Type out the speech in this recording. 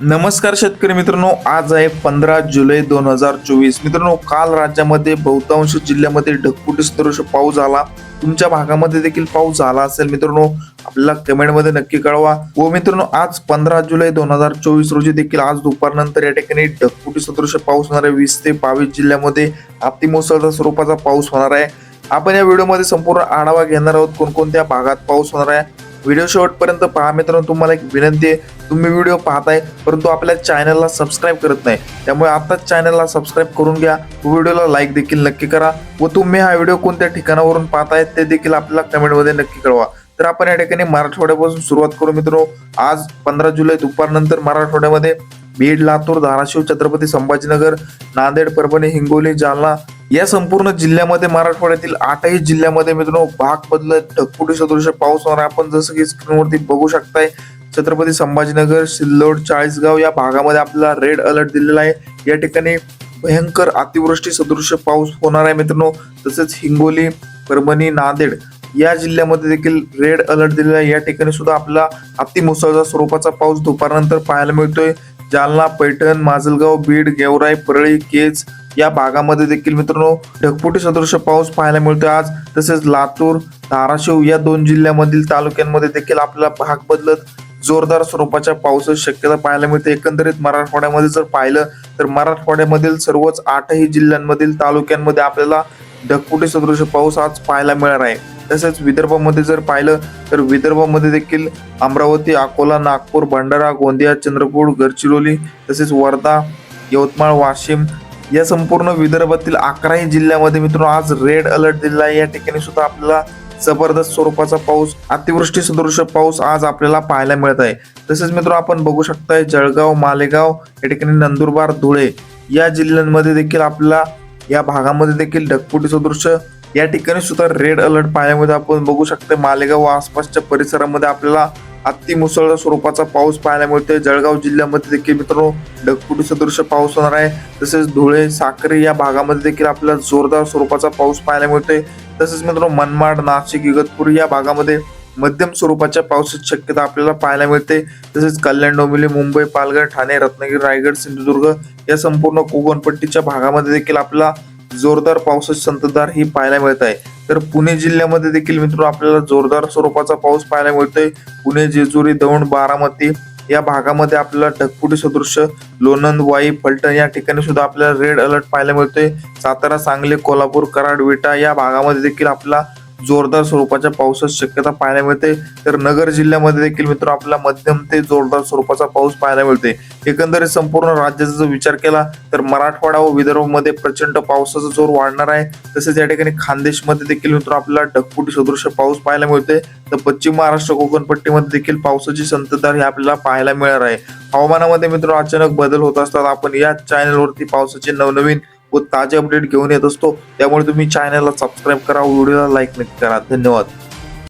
नमस्कार शेतकरी मित्रांनो आज आहे पंधरा जुलै दोन हजार चोवीस. मित्रांनो काल राज्यामध्ये बहुतांश जिल्ह्यामध्ये ढगफुटी सदृश पाऊस झाला. तुमच्या भागामध्ये देखील पाऊस झाला असेल मित्रांनो आपल्याला कमेंटमध्ये नक्की कळवा. व मित्रांनो आज पंधरा जुलै दोन हजार चोवीस रोजी देखील आज दुपारनंतर या ठिकाणी ढगफुटी सदृश पाऊस होणार आहे. वीस ते बावीस जिल्ह्यामध्ये अतिमुसळधार स्वरूपाचा पाऊस होणार आहे. आपण या व्हिडिओमध्ये संपूर्ण आढावा घेणार आहोत. कोणकोणत्या भागात पाऊस होणार आहे? व्हिडिओ शेवटपर्यंत पहा. मित्रांनो तुम्हाला एक विनंती आहे तुम्ही व्हिडिओ पाहताय परंतु आपल्या चॅनलला सबस्क्राईब करत नाही. त्यामुळे आताच चॅनलला सबस्क्राईब करून घ्या. व्हिडिओला लाईक देखील नक्की करा. व तुम्ही हा व्हिडिओ कोणत्या ठिकाणावरून पाहताय ते देखील आपल्याला कमेंटमध्ये नक्की कळवा. तर आपण या ठिकाणी मराठवाड्यापासून सुरुवात करू मित्रांनो. आज पंधरा जुलै दुपारनंतर मराठवाड्यामध्ये बीड लातूर धाराशिव छत्रपती संभाजीनगर नांदेड परभणी हिंगोली जालना या संपूर्ण जिल्ह्यामध्ये मराठवाड्यातील आठही जिल्ह्यामध्ये मित्रांनो भाग बदलत ढगपुटी सदृश पाऊस होणार? आहे. आपण जसं की स्क्रीनवरती बघू शकताय छत्रपती संभाजीनगर सिल्लोड चाळीसगाव या भागामध्ये आपल्याला रेड अलर्ट दिलेला आहे. या ठिकाणी भयंकर अतिवृष्टी सदृश पाऊस होणार आहे मित्रांनो. तसेच हिंगोली परभणी नांदेड या जिल्ह्यामध्ये देखील रेड अलर्ट दिलेला आहे. या ठिकाणी सुद्धा आपला अति मुसळधार स्वरूपाचा पाऊस दुपारनंतर पाहायला मिळतोय. जालना पैठण माजलगाव बीड गेवराई परळी केज या भागामध्ये देखील मित्रांनो ढगफुटी सदृश पाऊस पाहायला मिळतो आज. तसेच लातूर धाराशिव या दोन जिल्ह्यामधील तालुक्यांमध्ये देखील आपल्याला भाग बदलत जोरदार स्वरूपाच्या पावसाची शक्यता पाहायला मिळते. एकंदरीत मराठवाड्यामध्ये जर पाहिलं तर मराठवाड्यामधील सर्वच आठही जिल्ह्यांमधील तालुक्यांमध्ये आपल्याला ढगफुटी सदृश पाऊस आज पाहायला मिळणार आहे. तसेच विदर्भामध्ये जर पाहिलं तर विदर्भामध्ये देखील अमरावती अकोला नागपूर भंडारा गोंदिया चंद्रपूर गडचिरोली तसेच वर्धा यवतमाळ वाशिम या संपूर्ण विदर्भातील अकराही जिल्ह्यामध्ये मित्रांनो आज रेड अलर्ट दिलेला आहे. या ठिकाणी सुद्धा आपल्याला जबरदस्त स्वरूपाचा पाऊस अतिवृष्टी सदृश पाऊस आज आपल्याला पाहायला मिळत आहे. तसेच मित्र आपण बघू शकताय जळगाव मालेगाव या ठिकाणी नंदुरबार धुळे या जिल्ह्यांमध्ये देखील आपल्याला या भागामध्ये देखील ढगफुटी सदृश. या ठिकाणी सुद्धा रेड अलर्ट पाहायला आपण बघू शकतो मालेगाव व आसपासच्या परिसरामध्ये आपल्याला अति मुसळधार स्वरूपाचा पाऊस पाहायला मिळतोय जळगाव जिल्ह्यामध्ये देखील मित्रांनो ढगफुटी सदृश पाऊस होणार आहे. तसेच धुळे साक्री या भागामध्ये देखील आपल्याला जोरदार स्वरूपाचा पाऊस पाहायला मिळतोय तसेच मित्रांनो मनमाड नाशिक इगतपुरी या भागामध्ये मध्यम स्वरूपाच्या पावसाची शक्यता आपल्याला पाहायला मिळते. तसेच कल्याण डोंबिवली मुंबई पालघर ठाणे रत्नागिरी रायगड सिंधुदुर्ग या संपूर्ण कोकणपट्टीच्या भागामध्ये देखील आपल्याला जोरदार पावसाची संततधार ही पाहायला मिळत आहे. तर पुणे जिल्ह्यामध्ये देखील मित्रांनो आपल्याला जोरदार स्वरूपाचा पाऊस पाहायला मिळतोय. पुणे जेजुरी दौंड बारामती या भागामध्ये आपल्याला ढगफुटी सदृश लोणंद वाई फलटण या ठिकाणी सुद्धा आपल्याला रेड अलर्ट पाहायला मिळतोय. सातारा सांगली कोल्हापूर कराड विटा या भागामध्ये देखील आपला जोरदार स्वरूपाच्या पावसाची शक्यता पाहायला मिळते. तर नगर जिल्ह्यामध्ये देखील मित्र आपल्याला मध्यम ते जोरदार स्वरूपाचा पाऊस पाहायला मिळते. एकंदरीत संपूर्ण राज्याचा जर विचार केला तर मराठवाडा व विदर्भामध्ये प्रचंड पावसाचा जोर वाढणार आहे. तसेच या ठिकाणी खानदेशमध्ये देखील मित्र आपल्याला ढगफुटी सदृश पाऊस पाहायला मिळते. तर पश्चिम महाराष्ट्र कोकणपट्टीमध्ये देखील पावसाची संततधार ही आपल्याला पाहायला मिळणार आहे. हवामानामध्ये मित्र अचानक बदल होत असतात. आपण या चॅनलवरती पावसाचे नवनवीन व ताजे अपडेट घेऊन येत असतो. त्यामुळे तुम्ही चॅनलला सबस्क्राईब करा व्हिडिओला लाईक नक्की करा. धन्यवाद.